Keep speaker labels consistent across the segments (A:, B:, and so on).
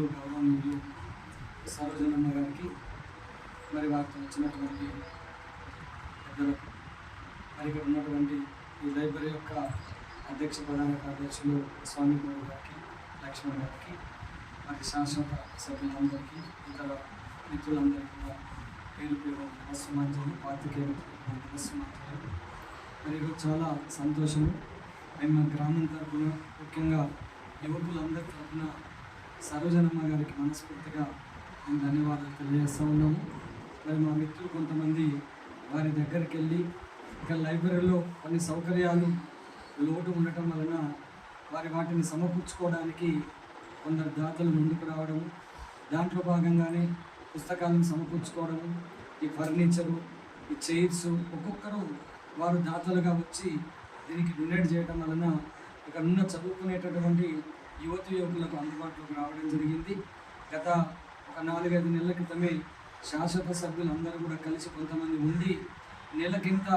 A: పెద్దలు గౌరవనీయులు సరోజనమ్మ గారికి మరి వారితో వచ్చినటువంటి పెద్దలకు మరి ఇక్కడ ఉన్నటువంటి ఈ లైబ్రరీ యొక్క అధ్యక్ష ప్రధాన కార్యదర్శులు స్వామి గౌడ్ గారికి లక్ష్మణ్ గారికి మరి శాశ్వత సభ్యులందరికీ ఇతర మిత్రులందరికీ కూడా పేరు పేరు నమస్సుమాంజలి పాత్రికేయులు నమస్సుమాంజలి. మరి ఈరోజు చాలా సంతోషం మేము మా గ్రామం తరఫున ముఖ్యంగా యువకులందరి తరఫున సరోజనమ్మ గారికి మనస్ఫూర్తిగా మేము ధన్యవాదాలు తెలియజేస్తూ ఉన్నాము. మరి మా మిత్రులు కొంతమంది వారి దగ్గరికి వెళ్ళి ఇక్కడ లైబ్రరీలో కొన్ని సౌకర్యాలు లోటు ఉండటం వలన వారి వాటిని సమకూర్చుకోవడానికి కొందరు దాతలు ముందుకు రావడము దాంట్లో భాగంగానే పుస్తకాలను సమకూర్చుకోవడము ఈ ఫర్నిచరు ఈ చైర్స్ ఒక్కొక్కరు వారు దాతలుగా వచ్చి దీనికి డొనేట్ చేయడం వలన ఇక్కడ ఉన్న చదువుకునేటటువంటి యువతి యువకులకు అందుబాటులోకి రావడం జరిగింది. గత ఒక నాలుగైదు నెలల క్రితమే శాశ్వత సభ్యులందరూ కూడా కలిసి కొంతమంది ఉండి నెలకింత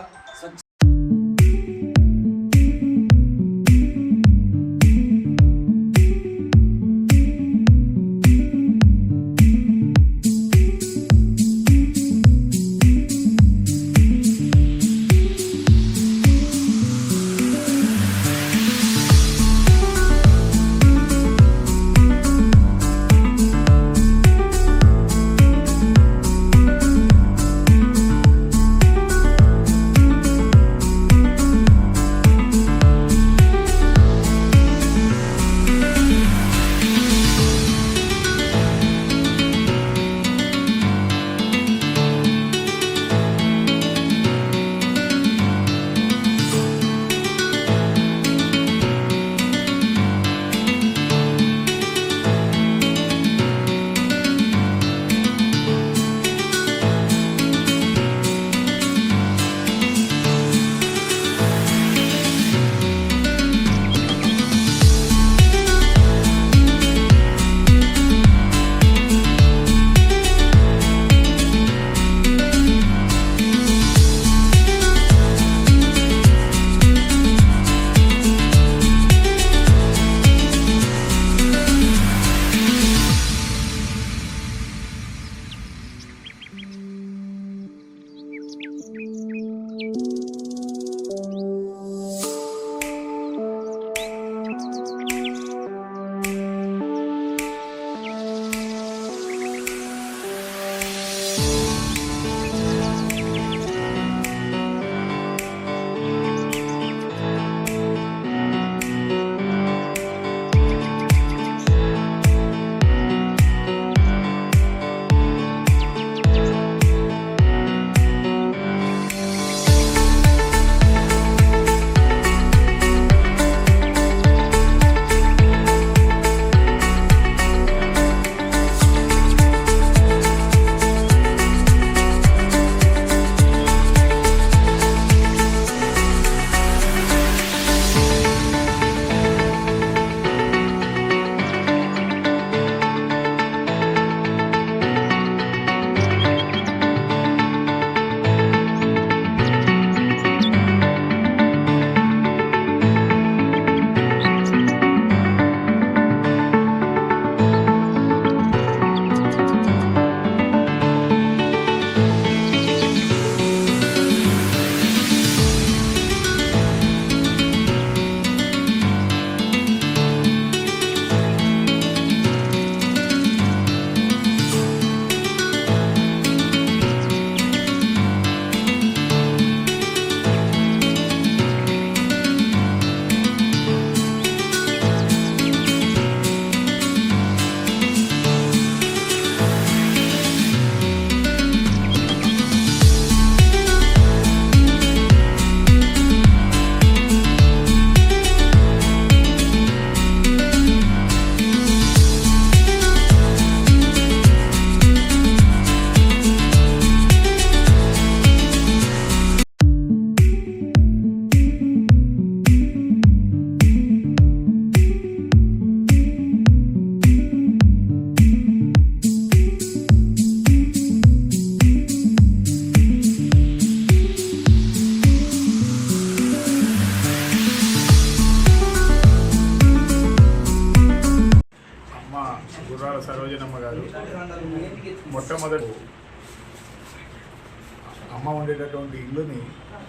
B: అమ్మ ఉండేటటువంటి ఇల్లుని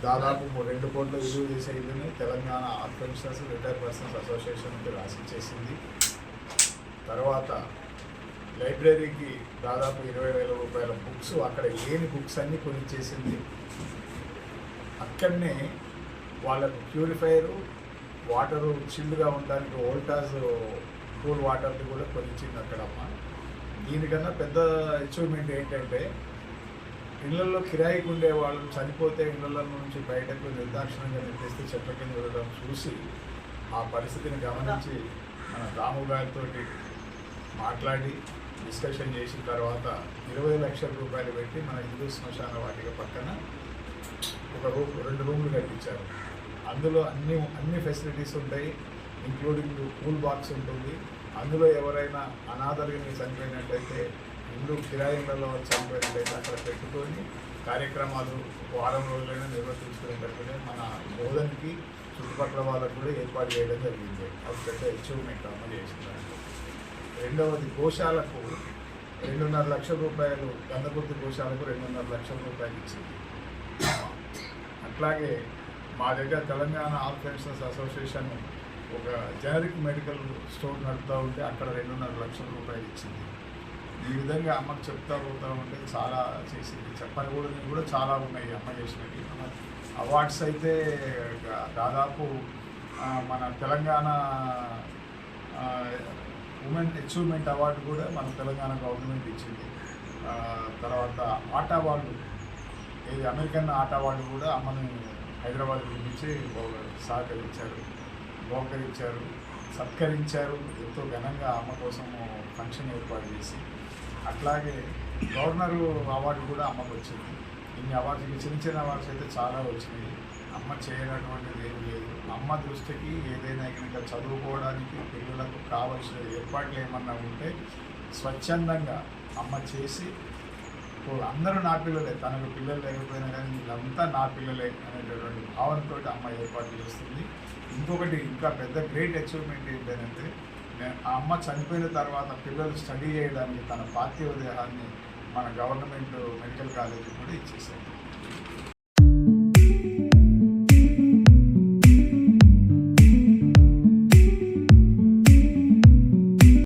B: దాదాపు రెండు కోట్ల విలువ చేసే ఇల్లుని Telangana all pensioners retired persons అసోసియేషన్కి రాసిచ్చేసింది. తర్వాత లైబ్రరీకి దాదాపు ఇరవై వేల రూపాయల బుక్స్ అక్కడ లేని బుక్స్ అన్నీ కొనిచ్చేసింది. అక్కడనే వాళ్ళకు ప్యూరిఫైయరు వాటరు చిల్లుగా ఉండడానికి ఓల్టాజ్ కూల్ వాటర్ని కూడా కొనిచ్చింది అక్కడమ్మ. దీనికన్నా పెద్ద అచీవ్మెంట్ ఏంటంటే ఇళ్ళలో కిరాయికి ఉండే వాళ్ళు చనిపోతే ఇళ్ళలో నుంచి బయటకు నిర్దాక్షిణంగా నిర్దేస్తే చెట్ల కింద వెళ్ళడం చూసి ఆ పరిస్థితిని గమనించి మన రాము గారితో మాట్లాడి డిస్కషన్ చేసిన తర్వాత ఇరవై లక్షల రూపాయలు పెట్టి మన హిందూ శ్మశాన వాటిక పక్కన ఒక రూమ్ రెండు రూములు కట్టించారు. అందులో అన్ని అన్ని ఫెసిలిటీస్ ఉంటాయి ఇంక్లూడింగ్ కూల్ బాక్స్ ఉంటుంది. అందులో ఎవరైనా అనాథలుగా చనిపోయినట్టయితే ఇల్లు కిరాయిలలో వచ్చే అక్కడ పెట్టుకొని కార్యక్రమాలు వారం రోజులైనా నిర్వర్తించుకునేటట్టుగా మన బోధనకి చుట్టుపక్కల వాళ్ళకు కూడా ఏర్పాటు చేయడం జరిగింది. అది పెద్ద అచీవ్మెంట్ అమలు చేసిందంటే రెండవది గోశాలకు రెండున్నర లక్షల రూపాయలు గంధకుర్తి గోశాలకు రెండున్నర లక్షల రూపాయలు ఇచ్చింది. అట్లాగే మా దగ్గర తెలంగాణ ఆల్ పెన్షనర్స్ అసోసియేషన్ ఒక జనరిక్ మెడికల్ స్టోర్ నడుపుతూ ఉంటే అక్కడ రెండున్నర లక్షల రూపాయలు ఇచ్చింది. ఈ విధంగా అమ్మకు చెప్తా పోతా ఉంటే చాలా చేసింది. చెప్పని కూడా కూడా చాలా ఉన్నాయి అమ్మ చేసినవి. అవార్డ్స్ అయితే దాదాపు మన తెలంగాణ ఉమెన్ అచీవ్మెంట్ అవార్డు కూడా మన తెలంగాణ గవర్నమెంట్ ఇచ్చింది. తర్వాత ఆట అవార్డు ఇది అమెరికన్ ఆట అవార్డు కూడా అమ్మని హైదరాబాద్ గురించి బహు- సహకరించారు. బహుకరించారు సత్కరించారు. ఎంతో ఘనంగా అమ్మ కోసం ఫంక్షన్ ఏర్పాటు చేసి అట్లాగే గవర్నర్ అవార్డు కూడా అమ్మకు వచ్చింది ఇన్ని అవార్డ్స్ చిన్న చిన్న అవార్డ్స్ అయితే చాలా వచ్చినాయి. అమ్మ చేయనటువంటిది ఏం లేదు. అమ్మ దృష్టికి ఏదైనా కనుక చదువుకోవడానికి పిల్లలకు కావలసిన ఏర్పాట్లు ఏమన్నా ఉంటే స్వచ్ఛందంగా అమ్మ చేసి అందరూ నా పిల్లలే తనకు పిల్లలు లేకపోయినా కానీ వీళ్ళంతా నా పిల్లలే అనేటటువంటి భావనతో అమ్మ ఏర్పాటు చేస్తుంది. ఇంకొకటి ఇంకా పెద్ద గ్రేట్ అచీవ్మెంట్ ఏంటంటే ఆ అమ్మ చనిపోయిన తర్వాత పిల్లలు స్టడీ చేయడానికి తన పార్థివ దేహాన్ని మన గవర్నమెంట్ మెడికల్ కాలేజీ కూడా ఇచ్చేసారు